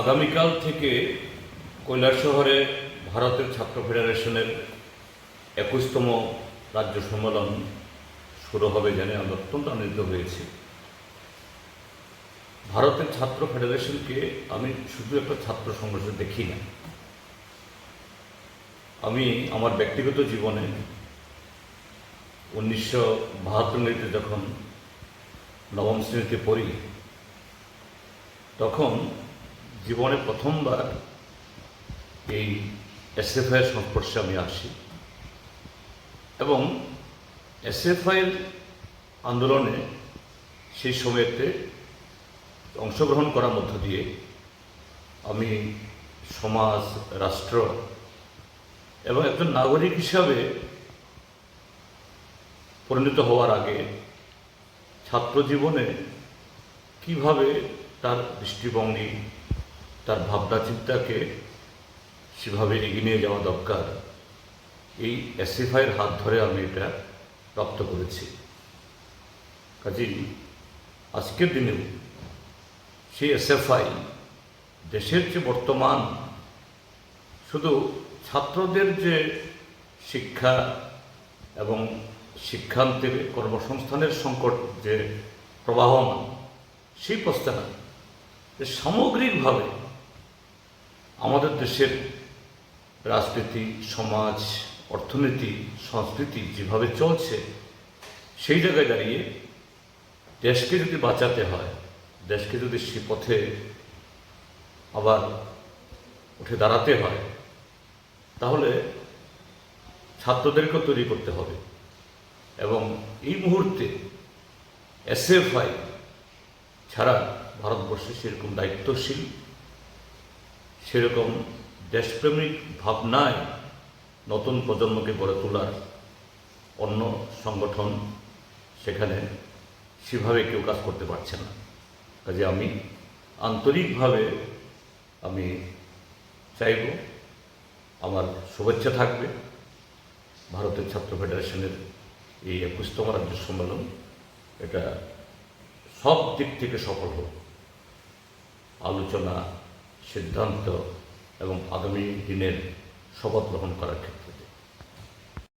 আগামীকাল থেকে কৈলাসহরে ভারতের ছাত্র ফেডারেশনের একুশতম রাজ্য সম্মেলন শুরু হবে জেনে আমি অত্যন্ত আনন্দিত হয়েছি। ভারতের ছাত্র ফেডারেশনকে আমি শুধু একটা ছাত্র সংগঠন দেখি না। আমি আমার ব্যক্তিগত জীবনে উনিশশো বাহাত্তর যখন নবম শ্রেণীতে পড়ি, তখন জীবনে প্রথমবার এই এসএফআইয়ের সংস্পর্শে আমি আসি। এবং এসএফআইয়ের আন্দোলনে সেই সময়তে অংশগ্রহণ করার মধ্য দিয়ে আমি সমাজ, রাষ্ট্র এবং একজন নাগরিক হিসাবে পরিণত হওয়ার আগে ছাত্র জীবনে কীভাবে তার দৃষ্টিভঙ্গি তার ভাবনা চিন্তাকে সেভাবে এগিয়ে নিয়ে যাওয়া দরকার। এই এসিফাইয়ের হাত ধরে আমি এটা প্রাপ্ত করেছি। কাজেই আজকের দিনেও সেই এসএফআই দেশের যে বর্তমান শুধু ছাত্রদের যে শিক্ষা এবং শিক্ষান্তের কর্মসংস্থানের সংকট যে প্রবাহমান, সেই প্রস্তাব সামগ্রিকভাবে আমাদের দেশের রাজনীতি, সমাজ, অর্থনীতি, সংস্কৃতি যেভাবে চলছে, সেই জায়গায় দাঁড়িয়ে দেশকে যদি বাঁচাতে হয়, দেশকে যদি সে পথে আবার উঠে দাঁড়াতে হয়, তাহলে ছাত্রদেরকেও তৈরি করতে হবে। এবং এই মুহূর্তে এসএফআই ছাড়া ভারতবর্ষে সেরকম দায়িত্বশীল সেরকম দেশপ্রেমিক ভাবনায় নতুন প্রজন্মকে গড়ে তোলার অন্য সংগঠন সেখানে সেভাবে কেউ কাজ করতে পারছে না। কাজে আমি আন্তরিকভাবে আমি চাইব, আমার শুভেচ্ছা থাকবে ভারতের ছাত্র ফেডারেশনের এই একুশতম রাজ্য সম্মেলন। এটা সব দিক থেকে সফল হোক। আলোচনা সিদ্ধান্ত এবং আগামী দিনের শপথ গ্রহণ করার ক্ষেত্রে।